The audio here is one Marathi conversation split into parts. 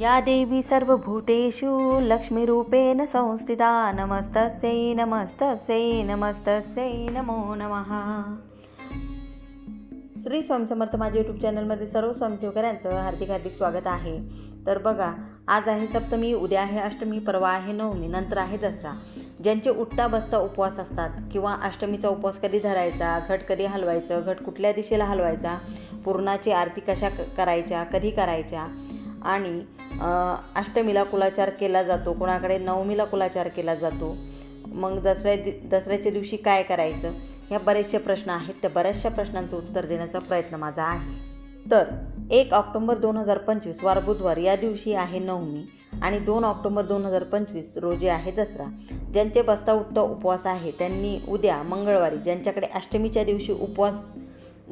या देवी सर्वभूतेषु लक्ष्मीरूपेण संस्थिता। नमस्तस्यै नमस्तस्यै नमस्तस्यै नमो नमः। श्री स्वामी समर्थ माझ्या यूट्यूब चॅनलमध्ये सर्व स्वामीसेवकऱ्यांचं हार्दिक हार्दिक स्वागत आहे. तर बघा आज आहे सप्तमी उद्या आहे अष्टमी परवा आहे नवमी नंतर आहे दसरा. ज्यांचे उठता बसता उपवास असतात किंवा अष्टमीचा उपवास कधी धरायचा घट कधी हलवायचं घट कुठल्या दिशेला हलवायचा पूर्णाची आरती कशा क करायच्या कधी करायच्या आणि अष्टमीला कुलाचार केला जातो कोणाकडे नवमीला कुलाचार केला जातो. मग दसऱ्या दि दसऱ्याच्या दिवशी काय करायचं? ह्या बरेचसे प्रश्न आहेत. त्या बऱ्याचशा प्रश्नांचं उत्तर देण्याचा प्रयत्न माझा आहे. तर एक ऑक्टोंबर दोन हजार पंचवीस वार बुधवार या दिवशी आहे नवमी आणि दोन ऑक्टोंबर दोन हजार पंचवीस रोजी आहे दसरा. ज्यांचे बसता उठता उपवास आहे त्यांनी उद्या मंगळवारी ज्यांच्याकडे अष्टमीच्या दिवशी उपवास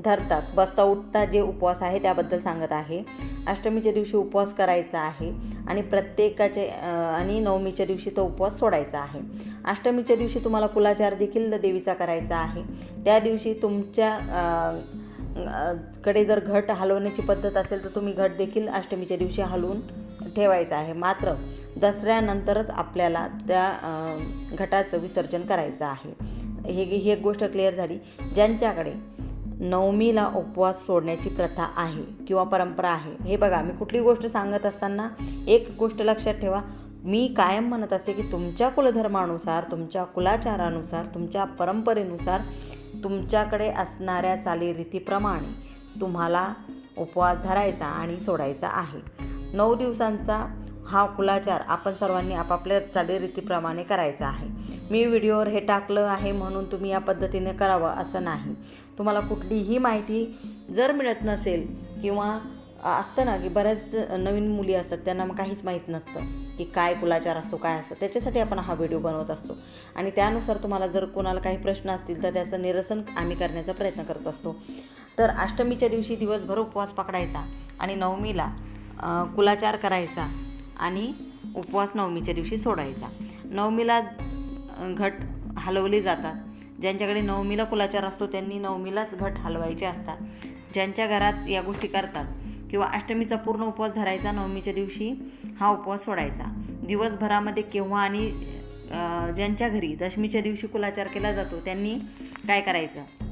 धरतात. बसता उठता जे उपवास आहे त्याबद्दल सांगत आहे. अष्टमीच्या दिवशी उपवास करायचा आहे आणि प्रत्येकाचे आणि नवमीच्या दिवशी तो उपवास सोडायचा आहे. अष्टमीच्या दिवशी तुम्हाला कुलाचार देखील देवीचा करायचा आहे. त्या दिवशी तुमच्या कडे जर घट हलवण्याची पद्धत असेल तर तुम्ही घट देखील अष्टमीच्या दिवशी हलवून ठेवायचं आहे. मात्र दसऱ्यानंतरच आपल्याला त्या घटाचं विसर्जन करायचं आहे. हे ही एक गोष्ट क्लिअर झाली. ज्यांच्याकडे नवमीला उपवास सोडण्याची प्रथा आहे किंवा परंपरा आहे. हे बघा मी कुठली गोष्ट सांगत असताना एक गोष्ट लक्षात ठेवा. मी कायम म्हणत असते की तुमच्या कुलधर्मानुसार तुमच्या कुलाचारानुसार तुमच्या परंपरेनुसार तुमच्याकडे असणाऱ्या चालीरीतीप्रमाणे तुम्हाला उपवास धरायचा आणि सोडायचा आहे. नऊ दिवसांचा हा कुलाचार आपण सर्वांनी आपापल्या चालीरीतीप्रमाणे करायचा आहे. मी व्हिडिओवर हे टाकलं आहे म्हणून तुम्ही या पद्धतीने करावं असं नाही. तुम्हाला कुठलीही माहिती जर मिळत नसेल किंवा असतं ना की बऱ्याच नवीन मुली असतात त्यांना मग काहीच माहीत नसतं की काय कुलाचार असतो काय असतं त्याच्यासाठी आपण हा व्हिडिओ बनवत असतो. आणि त्यानुसार तुम्हाला जर कोणाला काही प्रश्न असतील तर त्याचं निरसन आम्ही करण्याचा प्रयत्न करत असतो. तर अष्टमीच्या दिवशी दिवसभर उपवास पकडायचा आणि नवमीला कुलाचार करायचा आणि उपवास नवमीच्या दिवशी सोडायचा. नवमीला घट हलवले जातात. ज्यांच्याकडे नवमीला कुलाचार असतो त्यांनी नवमीलाच घट हलवायचे असतात. ज्यांच्या घरात या गोष्टी करतात किंवा अष्टमीचा पूर्ण उपवास धरायचा नवमीच्या दिवशी हा उपवास सोडायचा. दिवसभरामध्ये केव्हा आणि ज्यांच्या घरी दशमीच्या दिवशी कुलाचार केला जातो त्यांनी काय करायचं?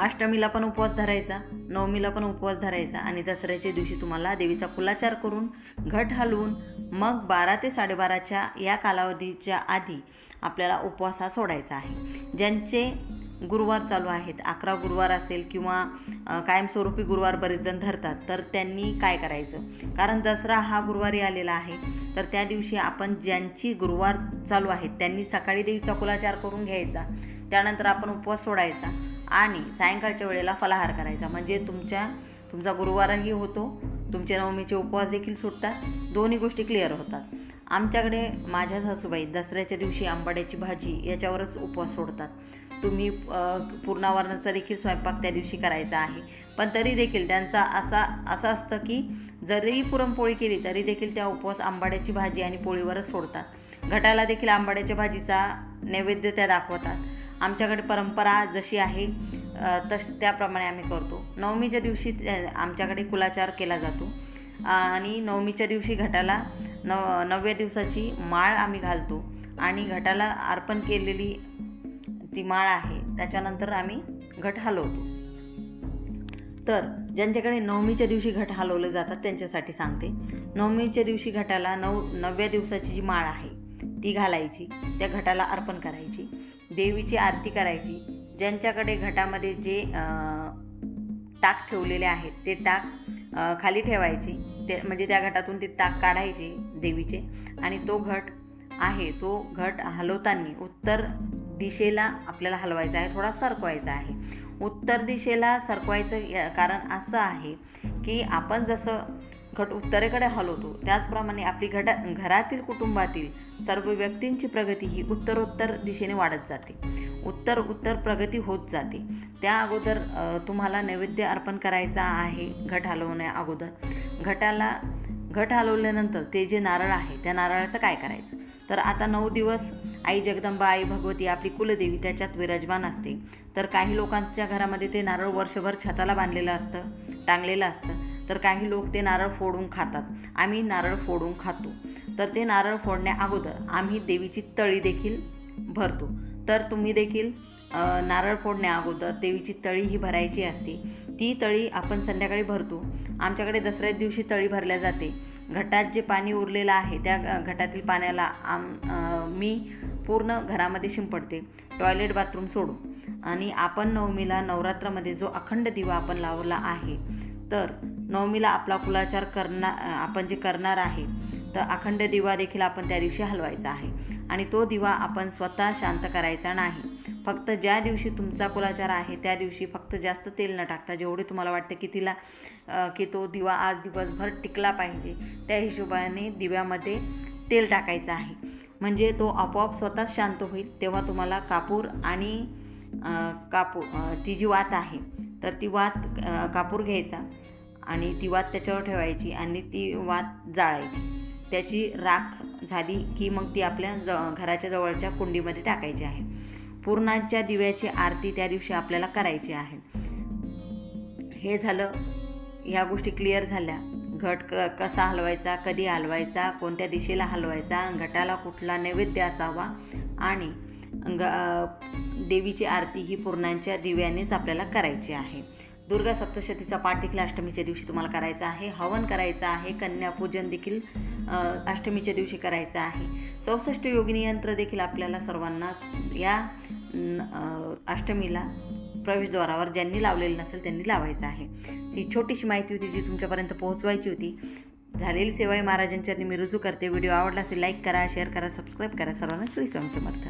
अष्टमीला पण उपवास धरायचा नवमीला पण उपवास धरायचा आणि दसऱ्याच्या दिवशी तुम्हाला देवीचा कुलाचार करून घट हलवून मग बारा ते साडेबाराच्या या कालावधीच्या आधी आपल्याला उपवास हा सोडायचा आहे. ज्यांचे गुरुवार चालू आहेत अकरा गुरुवार असेल किंवा कायमस्वरूपी गुरुवार बरेच जण धरतात तर त्यांनी काय करायचं? कारण दसरा हा गुरुवारी आलेला आहे तर त्या दिवशी आपण ज्यांची गुरुवार चालू आहेत त्यांनी सकाळी देवीचा कुलाचार करून घ्यायचा. त्यानंतर आपण उपवास सोडायचा. आणि सायंकाळच्या वेळेला फलाहार करायचा. म्हणजे तुमच्या तुमचा गुरुवारही होतो तुमचे नवमीचे उपवास देखील सुटतात दोन्ही गोष्टी क्लिअर होतात. आमच्याकडे माझ्या सासूबाई दसऱ्याच्या दिवशी आंबाड्याची भाजी याच्यावरच उपवास सोडतात. तुम्ही पूर्णावरणाचा देखील स्वयंपाक त्या दिवशी करायचा आहे. पण तरी देखील त्यांचा असा असं असतं की जरी पुरणपोळी केली तरी देखील त्या उपवास आंबाड्याची भाजी आणि पोळीवरच सोडतात. घटाला देखील आंबाड्याच्या भाजीचा नैवेद्य त्या दाखवतात. आमच्याकडे परंपरा जशी आहे तश त्याप्रमाणे आम्ही करतो. नवमीच्या दिवशी आमच्याकडे कुलाचार केला जातो. आणि नवमीच्या दिवशी घटाला नव नवव्या दिवसाची माळ आम्ही घालतो. आणि घटाला अर्पण केलेली ती माळ आहे त्याच्यानंतर आम्ही घट हलवतो. तर ज्यांच्याकडे नवमीच्या दिवशी घट हलवले जातात त्यांच्यासाठी सांगते. नवमीच्या दिवशी घटाला नऊ नवव्या दिवसाची जी माळ आहे ती घालायची. त्या घटाला अर्पण करायची. देवीची आरती करायची ज्यांच्याकडे घटामध्ये जे टाक ठेवलेले आहेत ते टाक खाली ठेवायचे. ते म्हणजे त्या घटातून ते टाक काढायचे देवीचे. आणि तो घट आहे तो घट हलवताना उत्तर दिशेला आपल्याला हलवायचा आहे थोडा सरकवायचा आहे. उत्तर दिशेला सरकवायचं या- कारण असं आहे की आपण जसं घट उत्तरेकडे हलवतो. त्याचप्रमाणे आपली घटा घरातील कुटुंबातील सर्व व्यक्तींची प्रगती ही उत्तरोत्तर दिशेने वाढत जाते. उत्तर उत्तर प्रगती होत जाते. त्या अगोदर तुम्हाला नैवेद्य अर्पण करायचा आहे घट हलवण्या अगोदर. घटाला घट हलवल्यानंतर ते जे नारळ आहे त्या नारळाचं काय करायचं? तर आता नऊ दिवस आई जगदंबा आई भगवती आपली कुलदेवी त्याच्यात विराजमान असते. तर काही लोकांच्या घरामध्ये ते नारळ वर्षभर छताला बांधलेलं असतं टांगलेलं असतं. तर काही लोक ते नारळ फोडून खातात. आम्ही नारळ फोडून खातो. तर ते नारळ फोडण्या अगोदर आम्ही देवीची तळी देखील भरतो. तर तुम्ही देखील नारळ फोडण्या अगोदर देवीची तळी ही भरायची असते. ती तळी आपण संध्याकाळी भरतो. आमच्याकडे दसऱ्या दिवशी तळी भरल्या जाते. घटात जे पाणी उरलेलं आहे त्या घटातील पाण्याला आम मी पूर्ण घरामध्ये शिंपडते. टॉयलेट बाथरूम सोडून. आणि आपण नवमीला नवरात्रामध्ये जो अखंड दिवा आपण लावला आहे तर नवमीला आपला कुलाचार करणार आपण जे करणार आहे तर अखंड दिवा देखील आपण त्या दिवशी हलवायचा आहे. आणि तो दिवा आपण स्वतः शांत करायचा नाही. फक्त ज्या दिवशी तुमचा कुलाचार आहे त्या दिवशी फक्त जास्त तेल न टाकता जेवढे तुम्हाला वाटतं की तिला की तो दिवा आज दिवसभर टिकला पाहिजे त्या हिशोबाने दिव्यामध्ये तेल टाकायचं आहे. म्हणजे तो आपोआप स्वतःच शांत होईल तेव्हा तुम्हाला कापूर आणि कापू कापूर ती जी वात आहे तर ती वात कापूर घ्यायचा. आणि ती वात त्याच्यावर ठेवायची आणि ती वात जाळायची. त्याची राख झाली की मग ती आपल्या ज घराच्या जवळच्या कुंडीमध्ये टाकायची आहे. पूर्णाच्या दिव्याची आरती त्या दिवशी आपल्याला करायची आहे. हे झालं ह्या गोष्टी क्लिअर झाल्या. घट क कसा हलवायचा कधी हलवायचा कोणत्या दिशेला हलवायचा घटाला कुठला नैवेद्य असावा आणि ग देवीची आरती ही पूर्णांच्या दिव्यानेच आपल्याला करायची आहे. दुर्गा सप्तशतीचा पाठ देखील अष्टमीच्या दिवशी तुम्हाला करायचा आहे. हवन करायचं आहे. कन्यापूजन देखील अष्टमीच्या दिवशी करायचं आहे. चौसष्ट योगिनी यंत्र देखील आपल्याला सर्वांना या अष्टमीला प्रवेशद्वारावर ज्यांनी लावलेलं नसेल त्यांनी लावायचं आहे. ही छोटीशी माहिती होती जी तुमच्यापर्यंत पोहोचवायची होती. झालेली सेवाई महाराजांच्या मी रुजू करते. व्हिडिओ आवडला असेल लाईक करा शेअर करा सबस्क्राईब करा. सर्वांना श्री स्वामी समर्थ.